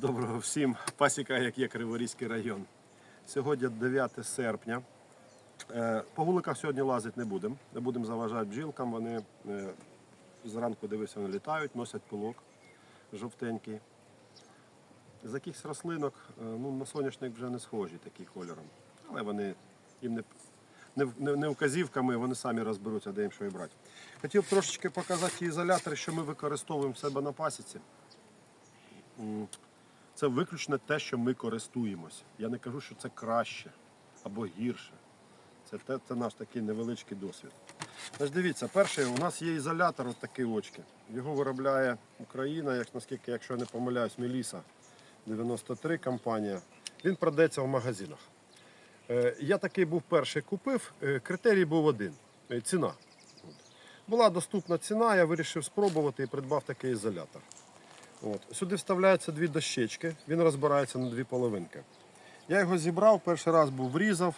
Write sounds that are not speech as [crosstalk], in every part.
Доброго всім. Пасіка, як є Криворізький район. Сьогодні 9 серпня. Е, По вуликах сьогодні лазити не будемо. Не будемо заважати бджілкам. Вони е, зранку дивився, вони літають, носять пилок жовтенький. З якихось рослинок е, ну, на соняшник вже не схожі таким кольором. Але вони їм не, не, не, не вказівками, вони самі розберуться, де їм що і брати. Хотів трошечки показати ті ізолятори, що ми використовуємо в себе на пасіці. Це виключно те, що ми користуємося. Я не кажу, що це краще або гірше. Це, те, це наш такий невеличкий досвід. Значить, дивіться, перше, у нас є ізолятор, от такий очки. Його виробляє Україна, як, наскільки, якщо я не помиляюсь, Меліса 93 компанія. Він продається в магазинах. Е, Я такий був перший купив. Е, Критерій був один е, ціна. Була доступна ціна, я вирішив спробувати і придбав такий ізолятор. От. Сюди вставляються дві дощечки, він розбирається на дві половинки. Я його зібрав, перший раз був врізав.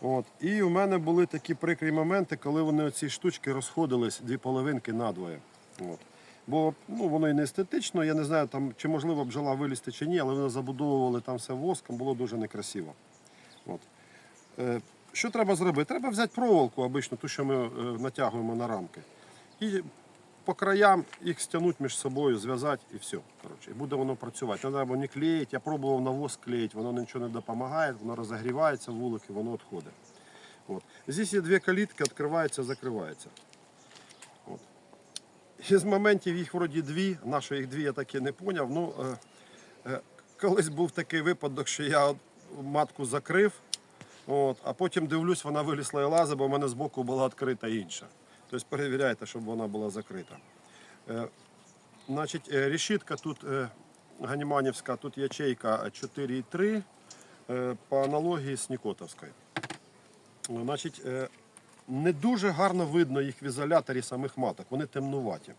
От. І у мене були такі прикрі моменти, коли вони оці штучки розходились дві половинки надвоє. От. Бо ну, воно і не естетично, я не знаю, там, чи можливо бджола вилізти чи ні, але вони забудовували там все воском, було дуже некрасиво. От. Е, що треба зробити? Треба взяти проволоку, обично, ту, що ми е, натягуємо на рамки. І по краям їх стягнути між собою, зв'язати і все. Коротше, і буде воно працювати. Не треба ні клеїти. Я пробував на воск клеїти, воно нічого не допомагає, воно розогрівається вулик і воно відходить. От. Здесь є дві калітки, відкривається, закривається. От. Із моментів їх вроді дві, нашої їх дві я таки не поняв. Ну, е, е, колись був такий випадок, що я матку закрив, от, а потім дивлюсь, вона вилізла і лазить, бо в мене збоку була відкрита інша. Тобто перевіряйте, щоб вона була закрита. Е, Значить, е, решітка тут е, ганіманівська, тут ячейка 4,3 е, по аналогії з Нікотовською. Значить, не дуже гарно видно їх в ізоляторі самих маток, вони темнуваті.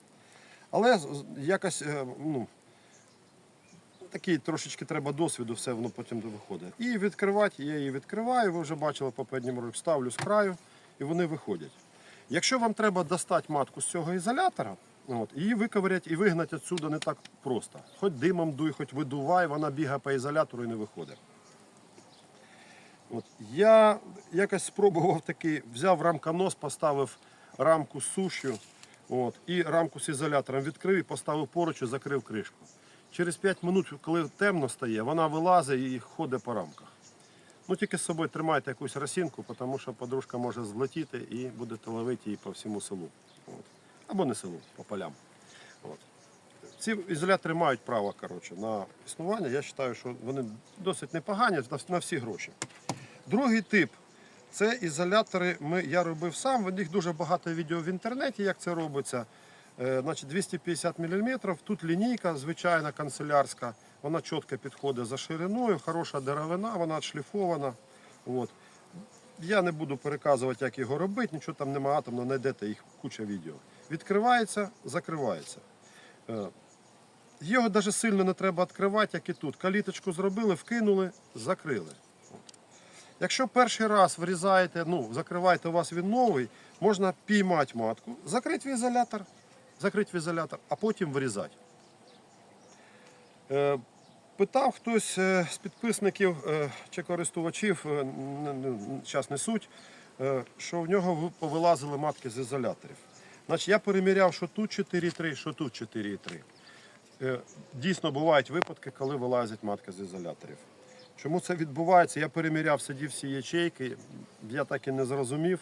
Але якось ну, такий трошечки треба досвіду, все воно потім виходить. І відкривати, я її відкриваю, ви вже бачили попередньому році, ставлю з краю і вони виходять. Якщо вам треба достати матку з цього ізолятора, от, її виковирять і вигнати відсюди не так просто. Хоч димом дуй, хоч видувай, вона бігає по ізолятору і не виходить. От. Я якось спробував такий, взяв рамконос, поставив рамку з сушю от, і рамку з ізолятором відкрив і поставив поруч і закрив кришку. Через 5 минут, коли темно стає, вона вилазить і ходить по рамках. Ну тільки з собою тримайте якусь росінку, тому що подружка може злетіти і будете ловити її по всьому селу. От. Або не селу, по полям. От. Ці ізолятори мають право коротше, на існування. Я вважаю, що вони досить непогані на- всі гроші. Другий тип це ізолятори. Ми, я робив сам. В них дуже багато відео в інтернеті, як це робиться. Е, значить, 250 мм. Тут лінійка, звичайна канцелярська. Вона чітко підходить за шириною, хороша деревина, вона відшліфована. От. Я не буду переказувати, як його робити, нічого там немає атомно, знайдете їх куча відео. Відкривається, закривається. Е, Його навіть сильно не треба відкривати, як і тут. Каліточку зробили, вкинули, закрили. Якщо перший раз врізаєте, ну, закриваєте, у вас він новий, можна піймати матку, закрити в ізолятор, закрити в ізолятор, а потім вирізати. Е, Питав хтось е, з підписників е, чи користувачів, зараз не суть, що в нього повилазили матки з ізоляторів. Значить, я переміряв, що тут 4,3, що тут 4,3. Е, Дійсно бувають випадки, коли вилазять матки з ізоляторів. Чому це відбувається? Я переміряв сидів всі ячейки, я так і не зрозумів.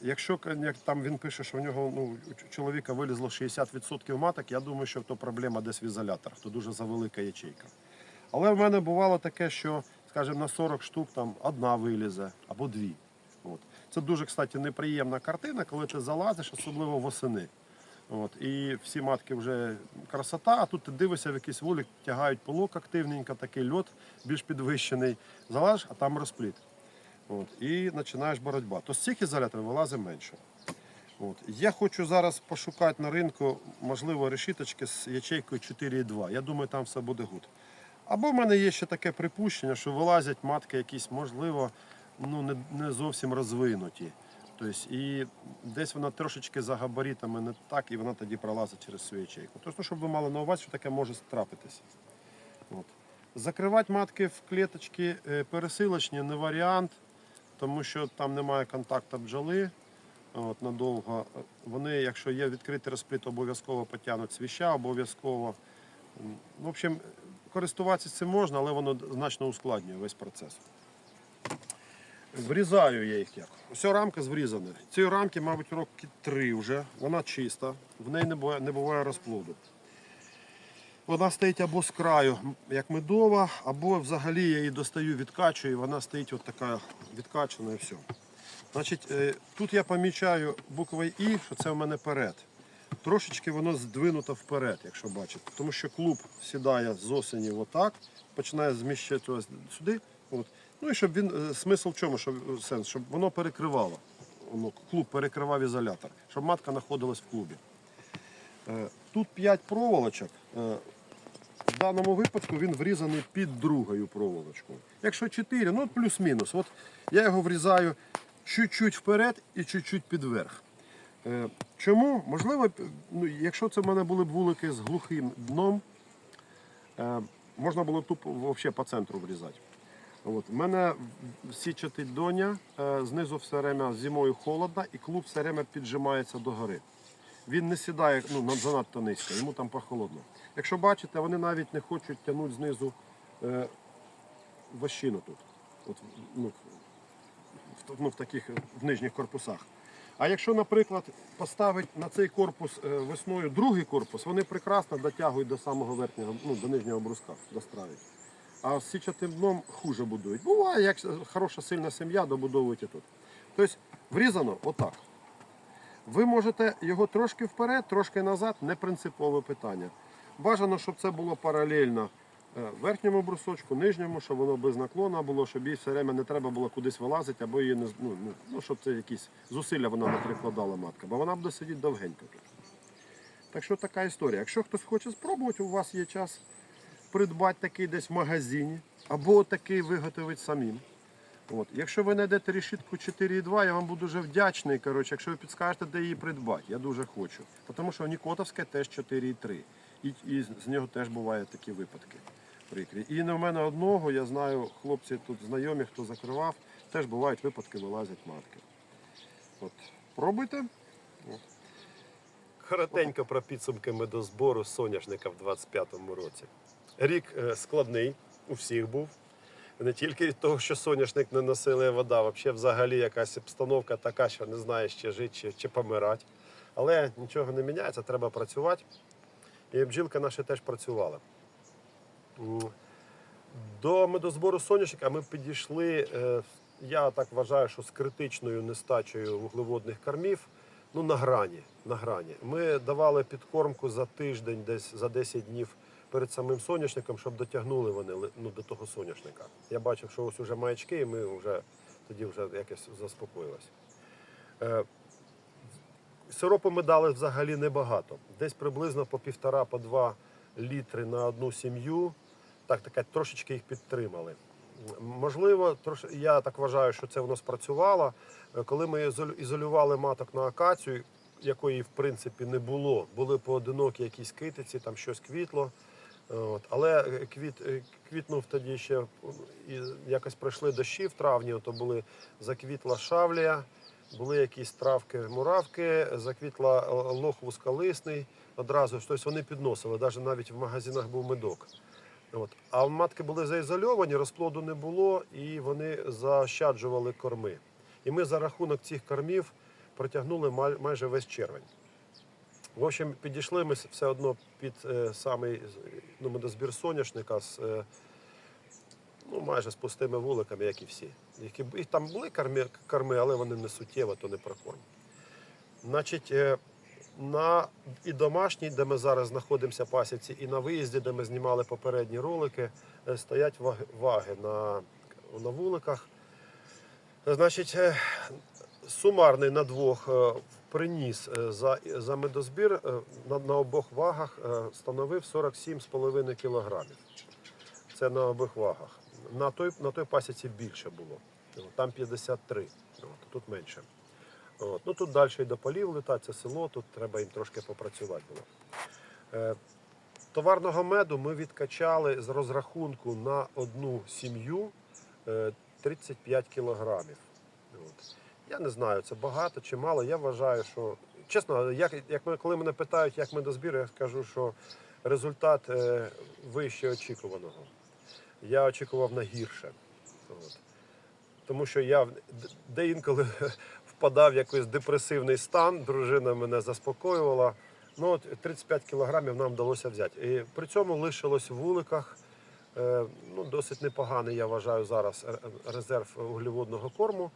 Якщо як там він пише, що в нього ну, у чоловіка вилізло 60% маток, я думаю, що то проблема десь в ізоляторах, то дуже завелика ячейка. Але в мене бувало таке, що, скажімо, на 40 штук там одна вилізе або дві. От. Це дуже, кстати, неприємна картина, коли ти залазиш, особливо восени. От, і всі матки вже красота, а тут ти дивишся в якийсь вулик, тягають полок активненько, такий льот більш підвищений. Залазиш, а там розпліт. От, і починаєш боротьба. То з цих ізоляторів вилазить менше. От. Я хочу зараз пошукати на ринку, можливо, решіточки з ячейкою 4,2. Я думаю, там все буде гуд. Або в мене є ще таке припущення, що вилазять матки якісь, можливо, ну, не, не зовсім розвинуті. Тобто, і десь вона трошечки за габаритами не так, і вона тоді пролазить через свою ячейку. Тобто, щоб ви мали на увазі, що таке може трапитися. От. Закривати матки в клеточки е, пересилочні не варіант, тому що там немає контакту бджоли. От, надовго. Вони, якщо є відкритий розпліт, обов'язково потягнуть свіща, обов'язково. В общем, користуватися цим можна, але воно значно ускладнює весь процес. Врізаю я їх як. Ось рамка зврізана. Цієї рамки, мабуть, роки три вже. Вона чиста, в неї не буває, не буває розплоду. Вона стоїть або з краю, як медова, або взагалі я її достаю, відкачую, і вона стоїть от така відкачана і все. Значить, е, тут я помічаю буквою І, що це в мене перед. Трошечки воно здвинуто вперед, якщо бачите. Тому що клуб сідає з осені отак, починає зміщатися сюди. От. Ну і щоб він, е, смисл в чому, щоб, е, сенс, щоб воно перекривало. Воно, клуб перекривав ізолятор, щоб матка знаходилась в клубі. Тут 5 проволочок. В даному випадку він врізаний під другою проволочкою. Якщо 4, ну плюс-мінус. От я його врізаю чуть-чуть вперед і чуть-чуть підверх. Е, Чому? Можливо, ну, якщо це в мене були б вулики з глухим дном, е, можна було тупо взагалі по центру врізати. От. У мене січатий доня, е, знизу все время зимою холодно і клуб все время піджимається до гори. Він не сідає ну, занадто низько, йому там прохолодно. Якщо бачите, вони навіть не хочуть тягнути знизу е, вощину тут. От, ну, в, ну, в таких в нижніх корпусах. А якщо, наприклад, поставити на цей корпус е, весною другий корпус, вони прекрасно дотягують до самого верхнього, ну, до нижнього бруска, дострають. А з січатим дном хуже будують. Буває, як хороша сильна сім'я, добудовують тут. Тобто врізано отак. Ви можете його трошки вперед, трошки назад, не принципове питання. Бажано, щоб це було паралельно е, верхньому брусочку, нижньому, щоб воно без наклона було, щоб їй все время не треба було кудись вилазити, або її не ну, ну, щоб це якісь зусилля вона не прикладала матка, бо вона буде сидіти довгенько. Так що така історія. Якщо хтось хоче спробувати, у вас є час придбати такий десь в магазині, або такий виготовити самим. От. Якщо ви знайдете решітку 4,2, я вам буду дуже вдячний. Коротше, якщо ви підскажете, де її придбати, я дуже хочу. Тому що Нікотовське теж 4,3. І, і з нього теж бувають такі випадки. Прикрі. І не в мене одного, я знаю, хлопці тут знайомі, хто закривав, теж бувають випадки, вилазять матки. От. Пробуйте. Коротенько про підсумки медозбору соняшника в 25-му році. Рік е, складний у всіх був. Не тільки від того, що соняшник не носили вода, взагалі, взагалі якась обстановка така, що не знаєш, чи жити, чи, чи помирати. Але нічого не міняється, треба працювати. І бджілка наша теж працювала. До медозбору соняшника ми підійшли, е, я так вважаю, що з критичною нестачею вуглеводних кормів, ну на грані. На грані. Ми давали підкормку за тиждень, десь за 10 днів перед самим соняшником, щоб дотягнули вони ну, до того соняшника. Я бачив, що ось уже маячки, і ми вже тоді вже якось заспокоїлися. Сиропу ми дали взагалі небагато. Десь приблизно по півтора, по два літри на одну сім'ю. Так, таке трошечки їх підтримали. Можливо, трош... я так вважаю, що це воно спрацювало. Коли ми ізолювали маток на акацію, якої в принципі не було, були поодинокі якісь китиці, там щось квітло. От. Але е, квіт, е, квітнув тоді ще і якось пройшли дощі в травні, то були заквітла шавлія, були якісь травки, муравки, заквітла лох вузколисний. Одразу ж, тобто вони підносили, навіть навіть в магазинах був медок. От. А матки були заізольовані, розплоду не було, і вони заощаджували корми. І ми за рахунок цих кормів протягнули май- майже весь червень. В общем, підійшли ми все одно під е, самий ну, медозбір соняшника з е, ну, майже з пустими вуликами, як і всі. Які, і там були корми, корми, але вони не суттєво, то не прокорм. Значить, е, на і домашній, де ми зараз знаходимося пасіці, і на виїзді, де ми знімали попередні ролики, е, стоять ваги, на, на вуликах. Значить, е, сумарний на двох приніс за, за медозбір на, на обох вагах становив 47,5 кілограмів. Це на обох вагах. На той, на той пасіці більше було. Там 53, от, тут менше. От. Ну, тут далі і до полів летать, це село, тут треба їм трошки попрацювати було. Е, Товарного меду ми відкачали з розрахунку на одну сім'ю е, 35 кілограмів. От. Я не знаю, це багато чи мало. Я вважаю, що чесно, як, як ми, коли мене питають, як медозбір, я скажу, що результат е, вище очікуваного. Я очікував на гірше. От. Тому що я в- д- де інколи [laughs] впадав в якийсь депресивний стан, дружина мене заспокоювала. Ну, от 35 кілограмів нам вдалося взяти. І при цьому лишилось в вуликах е, ну, досить непоганий, я вважаю, зараз резерв углеводного корму.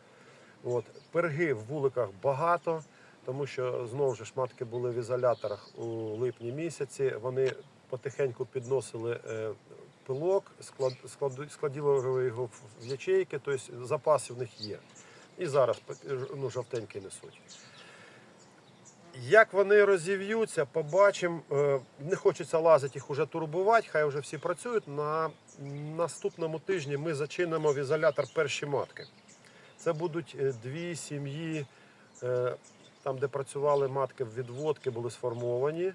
От. Перги в вуликах багато, тому що знову ж матки були в ізоляторах у липні місяці. Вони потихеньку підносили е, пилок, склад, склад, складали його в- ячейки, тобто запаси в них є. І зараз ну, жовтенькі несуть. Як вони розів'ються, побачимо. Е, Не хочеться лазити їх уже турбувати, хай вже всі працюють. На наступному тижні ми зачинимо в ізолятор перші матки. Це будуть е, дві сім'ї, е, там, де працювали матки відводки, були сформовані.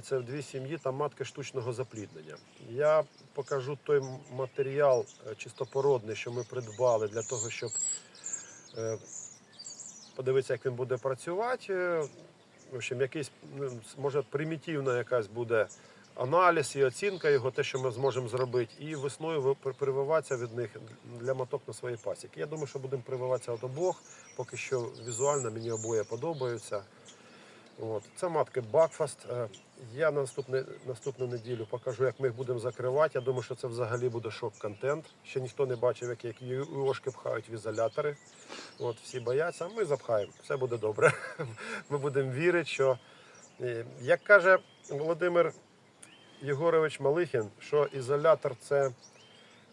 Це дві сім'ї, там матки штучного запліднення. Я покажу той матеріал е, чистопородний, що ми придбали для того, щоб е, подивитися, як він буде працювати. Е, В общем, якийсь, ну, може, примітивна якась буде аналіз і оцінка його, те, що ми зможемо зробити, і весною прививатися від них для маток на свої пасіки. Я думаю, що будемо прививатися від обох. Поки що візуально мені обоє подобаються. От. Це матки Бакфаст. Я на наступне, наступну неділю покажу, як ми їх будемо закривати. Я думаю, що це взагалі буде шок-контент. Ще ніхто не бачив, як, як пхають в ізолятори. От, всі бояться, а ми запхаємо. Все буде добре. [laughs] Ми будемо вірити, що, е, як каже Володимир Єгорович Малихін, що ізолятор це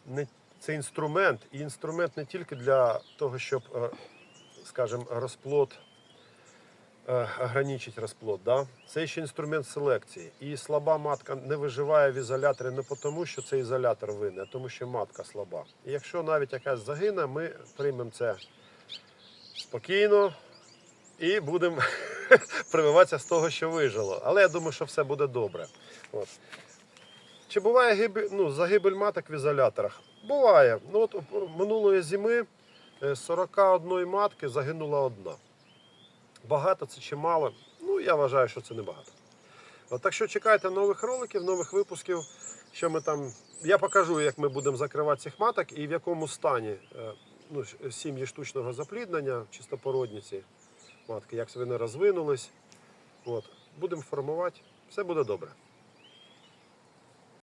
не це інструмент, і інструмент не тільки для того, щоб, е, скажімо, розплод ограничить розплод. Да? Це ще інструмент селекції. І слаба матка не виживає в ізоляторі не тому, що це ізолятор винен, а тому, що матка слаба. І якщо навіть якась загине, ми приймемо це спокійно і будемо [laughs] прививатися з того, що вижило. Але я думаю, що все буде добре. От. Чи буває гибель, ну, загибель маток в ізоляторах? Буває. Ну, от минулої зими е, з 41 матки загинула одна. Багато це чи мало? Ну, я вважаю, що це небагато. От, так що чекайте нових роликів, нових випусків. Що ми там. Я покажу, як ми будемо закривати цих маток і в якому стані е, ну, сім'ї штучного запліднення, чистопородниці матки, як вони розвинулись. От. Будемо формувати. Все буде добре.